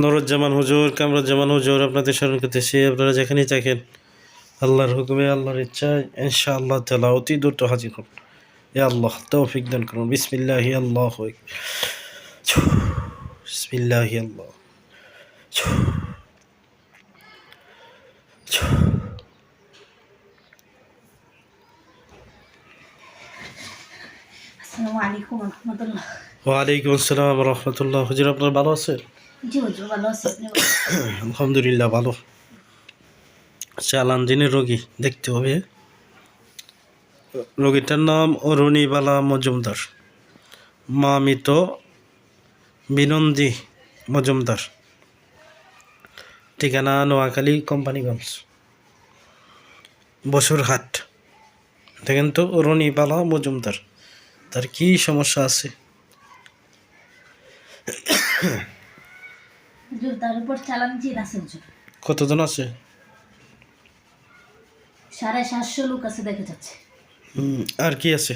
নুরুজ্জামান হুজুর কামরুজ্জামান হুজুর আপনাদের স্মরণ করতেছি আপনারা যেখানেই থাকেন আল্লাহর হুকুমে আল্লাহর ইচ্ছায় ইনশাআল্লাহ তালা অতি দ্রুত হাজির হন। এ আল্লাহ তৌফিক দান করুন। বিসমিল্লাহি আল্লাহ বিসমিল্লাহি আল্লাহ। আসসালামু আলাইকুম রহমতুল্লাহ। ওয়ালাইকুম আসসালাম রহমতুল্লাহ। হুজুর আপনার ভালো আছেন? আলহামদুলিল্লাহ, ভালো। চালান দিনের রোগী, দেখতে হবে। রোগীটার নাম অরুণীবালা মজুমদার। মা মৃত বিনন্দী মজুমদার। ঠিকানা নোয়াখালী, কোম্পানিগঞ্জ। বসুরহাট। দেখেন তো, অরুণীবালা মজুমদার। তার কি সমস্যা আছে? উপর চালান কতজন আছে? সাড়ে সাতশো লোক আছে দেখা যাচ্ছে। আর কি আছে?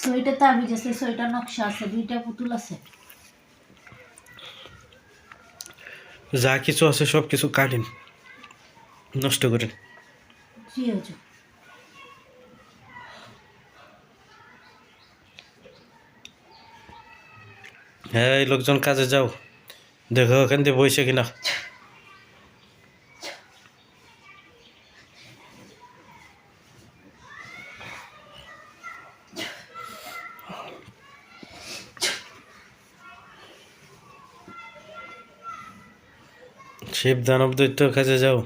সোয়েটার তাবিজ আছে সোয়েটার নকশা আছে দুইটা পুতুল আছে। যা কিছু আছে সব কিছু কাটেন নষ্ট করেন। জি হুজুর। হ্যাঁ এই লোকজন কাজে যাও। দেখো ওখান দিয়ে বইছে কিনা। শিব দানব দৈত্য কাজে যাও।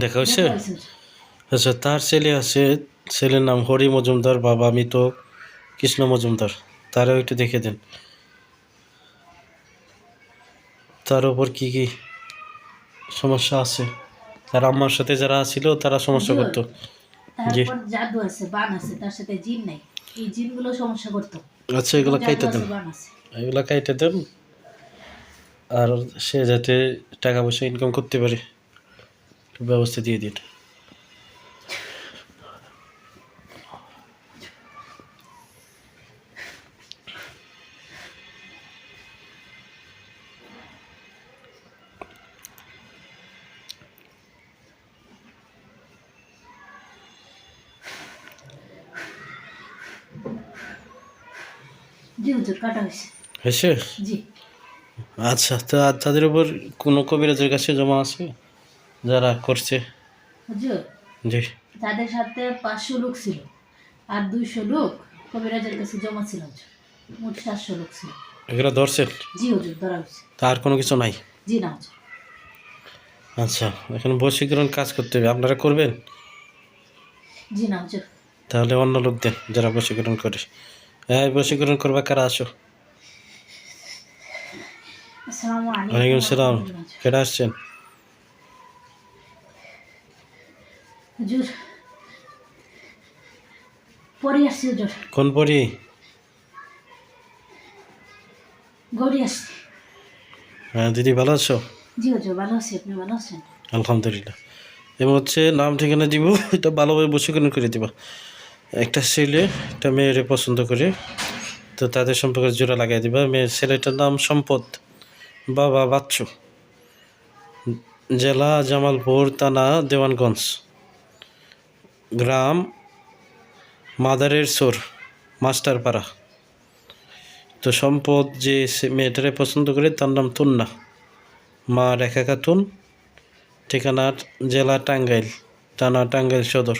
দেখা হয়েছে। আচ্ছা তার ছেলে আছে ছেলের নাম হরি মজুমদার বাবা মৃত কৃষ্ণ মজুমদার। তারও একটু দেখে দেন। তার উপর কি কি সমস্যা আছে? তার আম্মার সাথে যারা ছিল তারা সমস্যা করতো। জি। জাদু আছে বান আছে তার সাথে জিন নাই। এই জিনগুলো সমস্যা করতো। আচ্ছা এগুলো কাইটে আছে, দেন। এগুলো কাইটে দেন। আর সে যাতে টাকা পয়সা ইনকাম করতে পারে ব্যবস্থা দিয়ে দিন। জি হুজুর কাটা হয়েছে। হয়েছে? জি। আচ্ছা তা তাদের উপর কোনো কবিরাজের কাছে জমা আছে? যারা করছে? জি। তাদের সাথে পাঁচশো লোক ছিল আর দুইশো লোক কবিরাজের কাছে জমা ছিল মোট সাতশো লোক ছিল। এগুলো ধরছেন জি হুজুর ধরা হয়েছে। তার কোনো কিছু নাই? জি না হুজুর। আচ্ছা এখন বশীকরণ কাজ করতে হবে। আপনারা করবেন? জি না হুজুর। তাহলে অন্য লোক দেন যারা বশীকরণ করে। হ্যাঁ বশীকরণ করবা কারা আসো? ওয়ালাইকুম সালাম রহমতুল্লাহ। কেটে আসছেন? হুজুর পরে আসছি হুজুর। কোন পরি? গৌরী আসছি। হ্যাঁ দিদি ভালো আছো? জি হুজুর ভালো আছি। আপনি ভালো আছেন? আলহামদুলিল্লাহ। এবং হচ্ছে নাম ঠিকানা দিব এটা ভালোভাবে বসীকরণ করে দিবা। একটা ছেলে একটা মেয়েরে পছন্দ করে তো তাদের সম্পর্কে জোড়া লাগাই দিবা। মেয়ের ছেলেটার নাম সম্পদ। বাবা, বাচ্চু। জেলা জামালপুর থানা দেওয়ানগঞ্জ। গ্রাম মাদারের সোর, মাস্টারপাড়া। তো সম্পদ যে মেয়েটারে পছন্দ করে তার নাম তুন্না। মা রেখা খাতুন ঠিকানা জেলা টাঙ্গাইল, থানা টাঙ্গাইল সদর।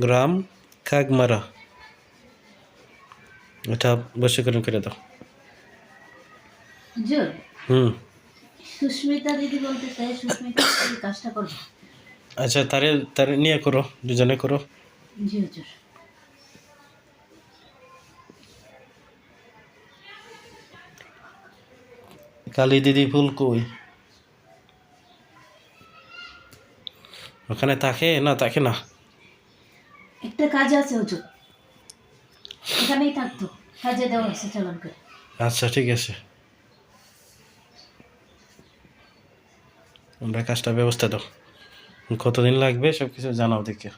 গ্রাম কাকমারা এটা বশীকরণ করে দাও। হুম। সুস্মিতা দিদি বলতে চাই সুস্মিতা এই কাজটা করবে আচ্ছা তারে তারে নিয়ে করো দুজনে করো। জি হুজুর। কালী দিদি ফুল কই? ওখানে থাকে? না থাকে না। একটা কাজ আছে হুজুর। এখানেই থাকতো। কাজে দেওয়া হয়েছে চালান করে। আচ্ছা ঠিক আছে। আমরা কাজটা ব্যবস্থা দাও। কতদিন লাগবে সব কিছু জানাও দেখে।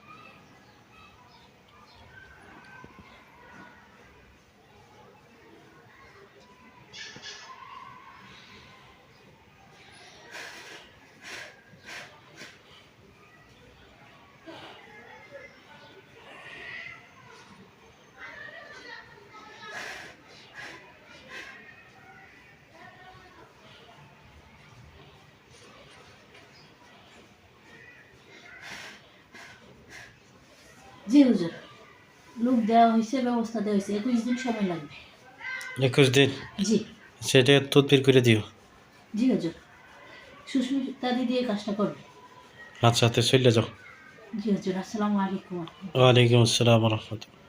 জি হুজুর। লোক দেওয়া হয়েছে ব্যবস্থা দেওয়া হয়েছে একুশ দিন সময় লাগবে। একুশ দিন? জি। সেটা তদবির করে দিও। জি হুজুর। সুস্মিতা এই কাজটা করবে। আচ্ছা তো চলে যাও। জি হুজুর। আসসালামু আলাইকুম। ওয়ালাইকুম আসসালাম রহমতুল্লাহ।